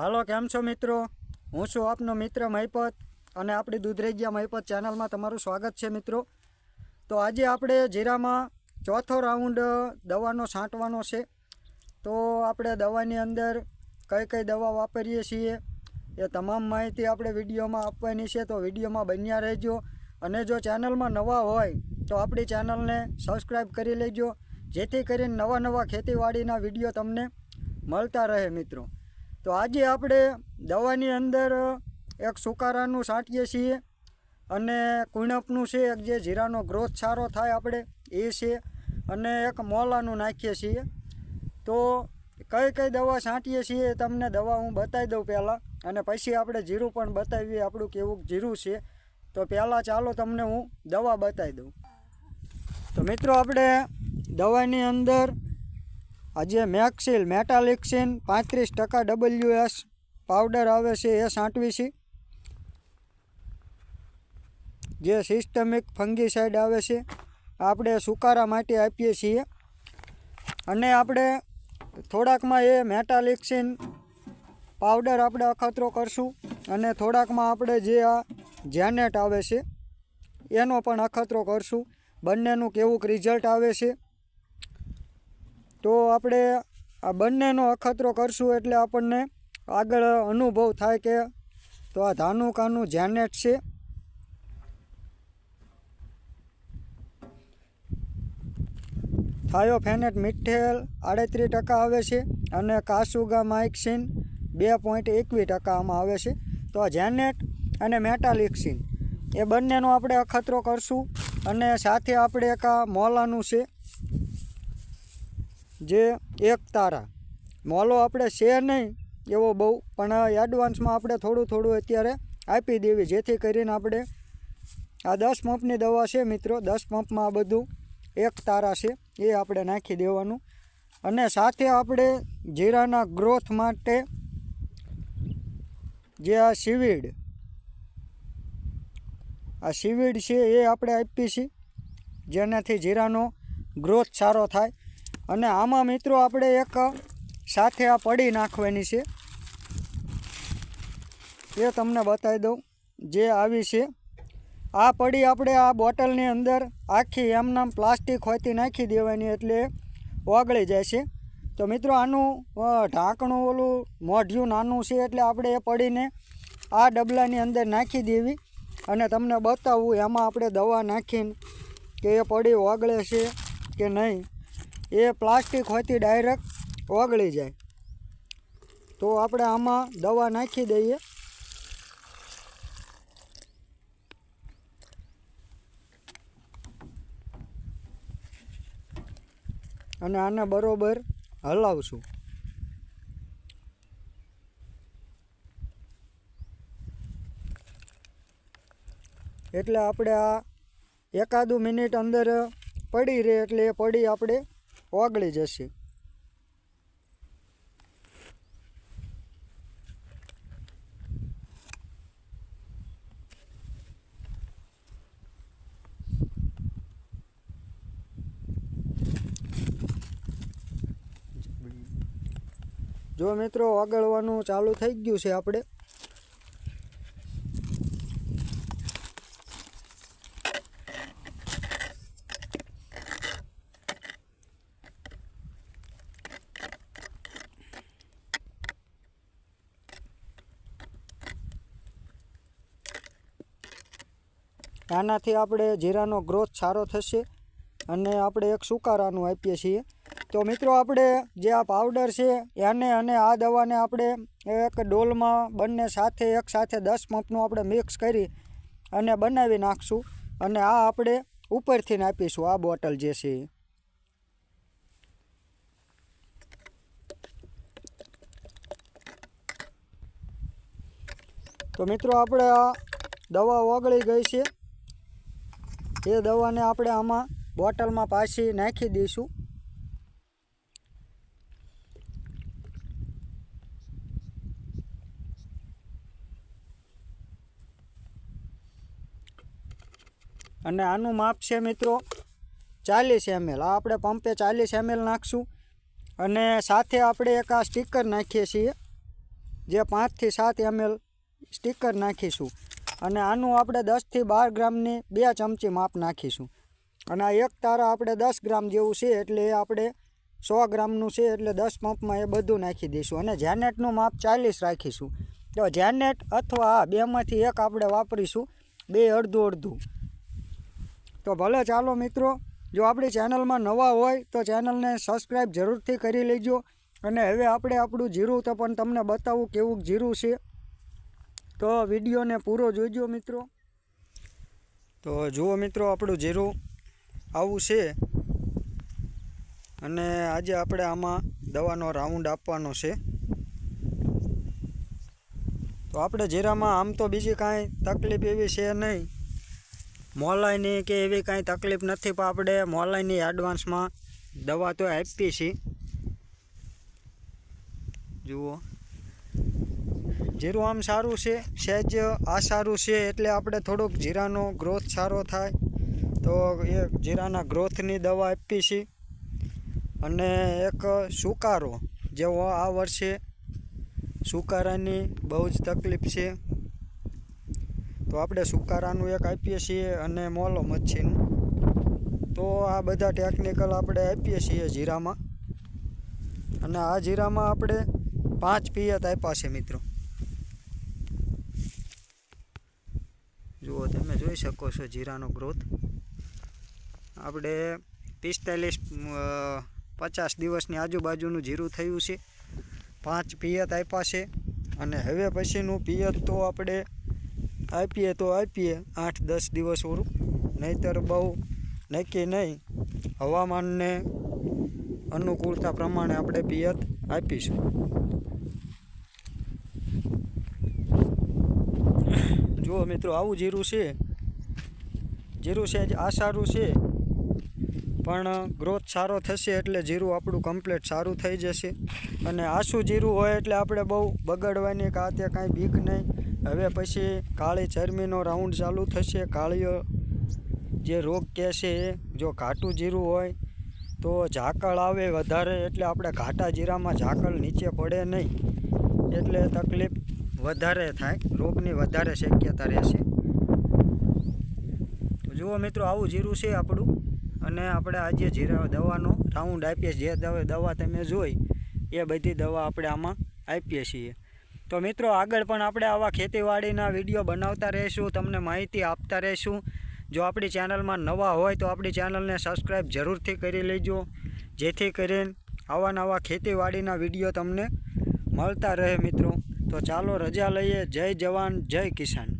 હાલો, કેમ છો મિત્રો? હું છું આપનો મિત્ર મહિપત અને આપણી દૂધરેજિયા મહિપત ચેનલમાં તમારું સ્વાગત છે મિત્રો. તો આજે આપણે જીરામાં ચોથો રાઉન્ડ દવાનો છાંટવાનો છે. તો આપણે દવાની અંદર કઈ કઈ દવા વાપરીએ છીએ એ તમામ માહિતી આપણે વિડીયોમાં આપવાની છે. તો વિડીયોમાં બન્યા રહેજો અને જો ચેનલમાં નવા હોય તો આપણી ચેનલને સબસ્ક્રાઈબ કરી લેજો. જેથી કરીને નવા નવા ખેતીવાડીના વીડિયો તમને મળતા રહે મિત્રો. તો આજે આપણે દવાની અંદર એક સુકારાનું છાંટીએ છીએ અને કુણપનું છે, એક જે જીરાનો ગ્રોથ સારો થાય આપણે, એ છે અને એક મોલાનું નાખીએ છીએ. તો કઈ કઈ દવા છાંટીએ છીએ તમને દવા હું બતાવી દઉં પહેલાં અને પછી આપણે જીરું પણ બતાવીએ આપણું કેવું જીરું છે. તો પહેલાં ચાલો તમને હું દવા બતાવી દઉં. તો મિત્રો આપણે દવાની અંદર આ જે મેક્સિલ મેટાલિક્સિન પાંત્રીસ ટકા ડબલ્યુ એસ પાવડર આવે છે, એ સાંટવી છે. જે સિસ્ટમિક ફંગીસાઇડ આવે છે, આપણે સુકારા માટે આપીએ છીએ. અને આપણે થોડાકમાં એ મેટાલિક્સિન પાવડર આપણે અખતરો કરશું. અને થોડાકમાં આપણે જે આ જેનેટ આવે છે, એનો પણ અખતરો કરશું. બંનેનું કેવું રિઝલ્ટ આવે છે. તો આપણે આ બંનેનો અખતરો કરશું એટલે આપણને આગળ અનુભવ થાય કે તો આ ધાનુકાનું જેનેટ છે. થાયોફેનેટ મિઠેલ આડત્રીસ ટકા આવે છે અને કાસુગા માઇક્સિન બે પોઈન્ટ એકવીસ ટકા આમાં આવે છે. તો આ જેનેટ અને મેટાલિક્સિન એ બંનેનો આપણે અખતરો કરશું અને સાથે આપણે એક આ મોલાનું છે. જે એક તારા. મોલો આપણે છે નહીં, એવો બહુ, પણ એડવાન્સમાં આપણે થોડું થોડું અત્યારે આપી દેવી, જેથી કરીને આપણે આ દસ પંપની દવા છે મિત્રો, દસ પંપમાં આ બધું એક તારા છે, એ આપણે નાખી દેવાનું. અને સાથે આપણે જીરાના ગ્રોથ માટે જે આ સીવીડ આ સીવીડ છે એ આપણે આપીએ છીએ જેનાથી જીરાનો ગ્રોથ સારો થાય. અને આમાં મિત્રો આપણે એક સાથે આ પડી નાખવાની છે. એ તમને બતાવી દઉં જે આવી છે. આ પડી આપણે આ બોટલની અંદર આખી એમનામ પ્લાસ્ટિક હોયથી નાખી દેવાની એટલે ઓગળી જાય છે. તો મિત્રો આનું ઢાંકણું ઓલું મોઢિયું નાનું છે એટલે આપણે એ પડીને આ ડબલાની અંદર નાખી દેવી અને તમને બતાવવું એમાં આપણે દવા નાખીને કે એ પડી ઓગળે છે કે નહીં. એ પ્લાસ્ટિક હોયથી ડાયરેક્ટ ઓગળી જાય. તો આપણે આમાં દવા નાખી દઈએ. અને આને બરોબર હલાવશું. એટલે આપણે આ એકાદું મિનિટ અંદર પડી રહે એટલે એ પડી આપણે ઓગળી જશે. જો મિત્રો ઓગળવાનું ચાલુ થઈ ગયું છે આપણે. આનાથી આપણે જીરાનો ગ્રોથ સારો થશે અને આપણે એક સુકારાનું આપીએ છીએ. તો મિત્રો, આપણે જે આ પાવડર છે, એને અને આ દવાને આપણે એક ડોલમાં બંને સાથે, એક સાથે દસ પંપનું આપણે મિક્સ કરી અને બનાવી નાખશું અને આ આપણે ઉપરથી નાખીશું આ બોટલ જે છે. તો મિત્રો, આપણે આ દવા ઓગળી ગઈ છે. એ દવાને આપણે આમાં બોટલમાં પાછી નાખી દઈશું. અને આનું માપ છે મિત્રો ચાલીસ એમએલ. આ આપણે પંપે ચાલીસ એમએલ નાખશું. અને સાથે આપણે એક આ સ્ટીકર નાખીએ છીએ. જે પાંચથી સાત એમએલ સ્ટીકર નાખીશું. અને આનું આપણે દસથી બાર ગ્રામની બે ચમચી માપ નાખીશું. અને આ એક તારા આપણે દસ ગ્રામ જેવું છે એટલે એ આપણે સો ગ્રામનું છે એટલે દસ પંપમાં એ બધું નાખી દઈશું. અને જેનેટનું માપ ચાલીસ રાખીશું. તો જેનેટ અથવા આ બેમાંથી એક આપણે વાપરીશું, બે અડધું અડધું. તો ભલે ચાલો મિત્રો, જો આપણી ચેનલમાં નવા હોય તો ચેનલને સબસ્ક્રાઈબ જરૂરથી કરી લેજો. અને હવે આપણે આપણું જીરું તો પણ તમને બતાવું કેવું જીરું છે. તો વિડીયોને પૂરો જોઈજો મિત્રો. તો જુઓ મિત્રો આપણું જીરું આવું છે. અને આજે આપણે આમાં દવાનો રાઉન્ડ આપવાનો છે. તો આપણે જીરામાં આમ તો બીજી કાંઈ તકલીફ એવી છે નહીં. મોલાઈની કે એવી કાંઈ તકલીફ નથી, પણ આપણે મોલાઈની એડવાન્સમાં દવા તો આપીએ છીએ. જુઓ. જીરું આમ સારું છે, સહેજ આ સારું છે એટલે આપણે થોડુંક જીરાનો ગ્રોથ સારો થાય. તો એ જીરાના ગ્રોથની દવા આપી છીએ અને એક સુકારો, જેવો આ વર્ષે સુકારાની બહુ જ તકલીફ છે. તો આપણે સુકારાનું એક આપીએ છીએ અને મોલો મચ્છીનું. તો આ બધા ટેકનિકલ આપણે આપીએ છીએ જીરામાં. અને આ જીરામાં આપણે પાંચ પિયત આપ્યા છે મિત્રો જુઓ તમે જોઈ શકો છો જીરાનો ગ્રોથ. આપણે પિસ્તાલીસ પચાસ દિવસની આજુબાજુનું જીરું થયું છે. પાંચ પિયત આપ્યા છે. અને હવે પછીનું પિયત તો આપણે આપીએ તો આપીએ આઠ, દસ દિવસ ઓરું. નહીંતર બહુ નક્કી નહીં. હવામાનને અનુકૂળતા પ્રમાણે આપણે પિયત આપીશું. જુઓ મિત્રો, આવું જીરું છે. જીરું છે આ સારું છે. પણ ગ્રોથ સારો થશે એટલે જીરું આપણું કમ્પ્લીટ સારું થઈ જશે. અને આસું જીરું હોય એટલે આપણે બહુ બગડવાની કે આ તે કાંઈ બીક નહીં. હવે પછી કાળી ચરમીનો રાઉન્ડ ચાલુ થશે. કાળીઓ જે રોગ કહે છે એ, જો ઘાટું જીરું હોય તો ઝાકળ આવે વધારે એટલે આપણે ઘાટા જીરામાં ઝાકળ નીચે પડે નહીં. એટલે તકલીફ વધારે થાય, રોગની વધારે શક્યતા રહેશે. તો જુઓ મિત્રો, આવું જીરું છે આપણું. અને આપણે આજે જીરા દવાનો રાઉન્ડ આપીએ જે દવા દવા તમે જોઈ, એ બધી દવા આપણે આમાં આપીએ છીએ. તો મિત્રો, આગળ પણ આપણે આવા ખેતીવાડીના વીડિયો બનાવતા રહીશું, તમને માહિતી આપતા રહીશું. જો આપણી ચેનલમાં નવા હોય, તો આપણી ચેનલને સબસ્ક્રાઈબ જરૂરથી કરી લેજો. જેથી કરીને આવા નવા ખેતીવાડીના વીડિયો તમને મળતા રહે મિત્રો. તો ચાલો રજા લઈએ. જય જવાન જય કિસાન.